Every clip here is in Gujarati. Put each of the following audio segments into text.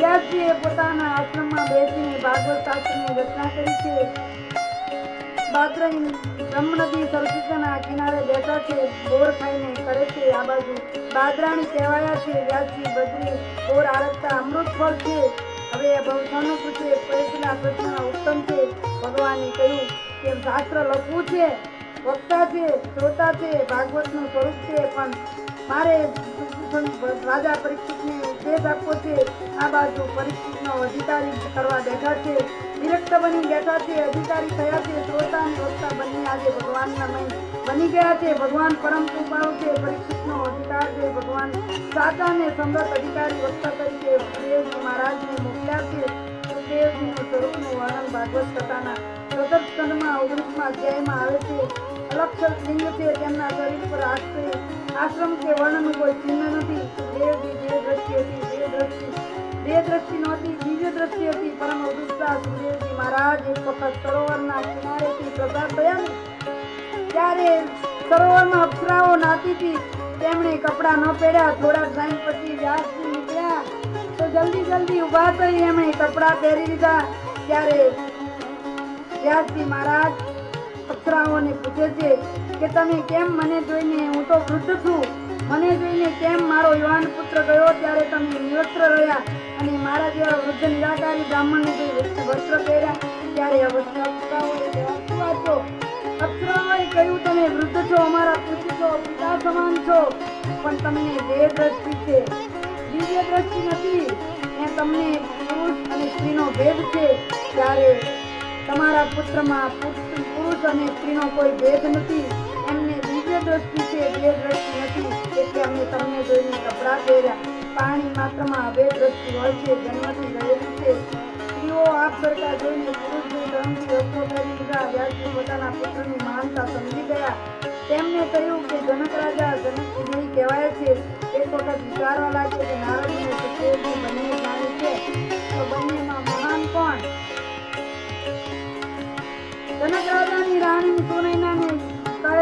વ્યાસજીએ પોતાના આશ્રમમાં બેસીને ભાગવત શાસ્ત્રની રચના કરી છે. બાદરાઈ બ્રહ્મનદી સરસ્વતીના કિનારે બેઠા છે, બોર ખાઈને કરે છે, આ બાજુ બાદરાણી કહેવાયા છે, વ્યાસજી બદરી બોર આરતતા અમૃત ફળ છે. હવે ભવસાનો પૂછે પ્રયત્નના પ્રશ્નના ઉત્તમ છે. ભગવાને કહ્યું કે શાસ્ત્ર લખવું છે, વક્તા છે, શ્રોતા છે, ભાગવતનું સ્વરૂપ છે, પણ મારે રાજા પરીક્ષિતને ઉપદેશ આપવો છે. આ બાજુ પરીક્ષિતનો અધિકારી કરવા બેઠા છે. વિરક્ત બની બેઠા છે. અધિકારી થયા છે. શ્રોતા અને વક્તા બંને આજે ભગવાનના મય બની ગયા છે. ભગવાન પરમ કૃપાળુ છે. પરીક્ષિતનો અધિકાર છે. ભગવાન સાચા અને સમૃદ્ધ અધિકારી વક્તા તરીકે સુખદેવજી મહારાજને મોકલ્યા છે. સુખદેવજીનું સ્વરૂપનું વર્ણન ભાગવત કથાના પ્રથમ સ્કંદમાં ઓગણીસમાં અધ્યાયમાં આવે છે. અલક્ષર લિંગ છે તેમના શરીર પર આશ્રય આશ્રમ કે વર્ણનું કોઈ ચિહ્ન નથી. સુખદેવજી જે દ્રષ્ટિ હતી દ્રષ્ટિ બે દ્રષ્ટિ નહોતી દિવ્ય દ્રષ્ટિ હતી. પરમ અદૃષ્ટા સુદેવજી મહારાજ એક વખત સરોવરના કિનારેથી પસાર થયા ત્યારે સરોવરમાં અપ્સરાઓ નાતી હતી તેમણે કપડાં ન પહેર્યા. થોડા ટાઈમ પછી વ્યાસજી નીકળ્યા. તો જલ્દી જલ્દી ઊભા થઈ એમણે કપડાં પહેરી લીધા. ત્યારે વ્યાસજી મહારાજ અપ્સરાઓને પૂછે છે કે તમે કેમ મને જોઈને હું તો વૃદ્ધ છું? મને જોઈને કેમ મારો યુવાન પુત્ર ગયો ત્યારે તમે નિવસ્ત્ર રહ્યા અને મારા જેવા વૃદ્ધ નિરાકારી બ્રાહ્મણને જોઈ વસ્ત્ર પહેર્યા ત્યારે શું કહ્યું, તમે વૃદ્ધ છો, અમારા પુત્ર છો પિતા સમાન છો. પણ તમને બે દ્રષ્ટિ છે, દિવ્ય દ્રષ્ટિ નથી. એ તમને પુરુષ અને સ્ત્રીનો ભેદ છે. ત્યારે તમારા પુત્રમાં પુરુષ પુરુષ અને સ્ત્રીનો કોઈ ભેદ નથી. એમને દિવ્ય દ્રષ્ટિ છે બે દ્રષ્ટિ નથી. એટલે અમે તમને જોઈને કપડાં પહેર્યા પાણી માત્રમાં બે દ્રષ્ટિ હોય છે, જન્મથી રહેલી છે. સ્ત્રીઓ આપ સરકાર જોઈને પુરુષની ધર્મથી વસ્ત્રો કરી લીધા. વ્યાસજી પોતાના પુત્રની મહાનતા સમજી ગયા. તેમને કહ્યું કે જનક રાજા જનક વિજયી કહેવાય છે. એક વખત વિચારવા લાગે કે નારદ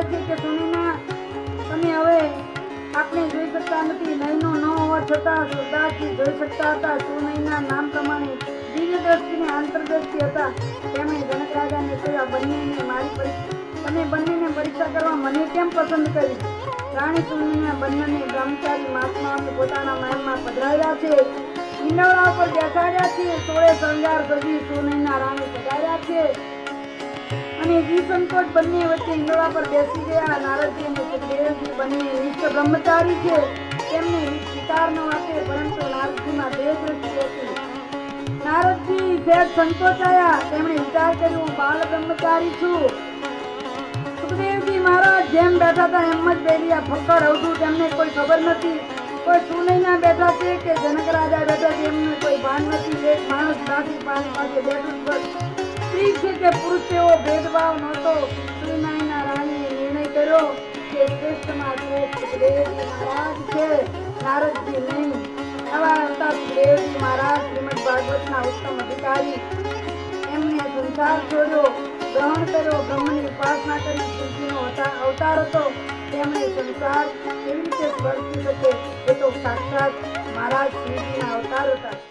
કે સુનૈના તમે હવે આપણે જોઈ શકતા નથી, નયનો ન હોવા છતાં શ્રદ્ધાથી જોઈ શકતા હતા સુનૈના નામ પ્રમાણે દિવ્ય દ્રષ્ટિને આંતરદ્રષ્ટિ હતા. તેમણે જનક રાજાને કહ્યું બંનેને મારી પરીક્ષા તમે બંનેને પરીક્ષા કરવા મને કેમ પસંદ કરી? રાણી સુનીના બંનેને બ્રહ્મચારી મહાત્માઓને પોતાના મહેલમાં પધરાવ્યા છે. ઈંડવડા ઉપર બેસાડ્યા છે. સોળે શણગાર સજી સુનૈના રાણી પધાર્યા છે. અને જી બંને વચ્ચે ઈંડોળા પર બેસી ગયા. નારદજી અને બંને નિષ્ઠ બ્રહ્મચારી છે. તેમને વિચાર ન આપે, પરંતુ નારદજીમાં બે દ્રષ્ટિ હતી. નારદજી સહેજ સંકોચાયા તેમણે વિચાર કર્યો બાલ બ્રહ્મચારી છું. સુખદેવજી મહારાજ જેમ બેઠા હતા એમ જ બેરિયા ફક્કડ અવધું તેમને કોઈ ખબર નથી. કોઈ સુનૈના બેઠા છે કે જનક રાજા બેઠા છે એમને કોઈ ભાન નથી. એક માણસ પાણી પાસે બેઠું સ્ત્રી છે કે પુરુષ એવો ભેદભાવ નહોતો. સુનાઈના રાણીએ નિર્ણય કર્યો કે શ્રેષ્ઠમાં શ્રેષ્ઠ સુખદેવજી મહારાજ છે. નારદજી નહીં. આવા હતા સુખદેવજી મહારાજ શ્રીમદ ભાગવતના ઉત્તમ અધિકારી. એમને સંસાર છોડ્યો. ગ્રહણ કર્યો. બ્રહ્મની ઉપાસના કરી. અવતાર અવતાર હતો. તેમણે સંસાર કેવી રીતે સ્પર્શી શકે એ તો સાક્ષાત મહારાજ શ્રીજીના અવતાર હતા.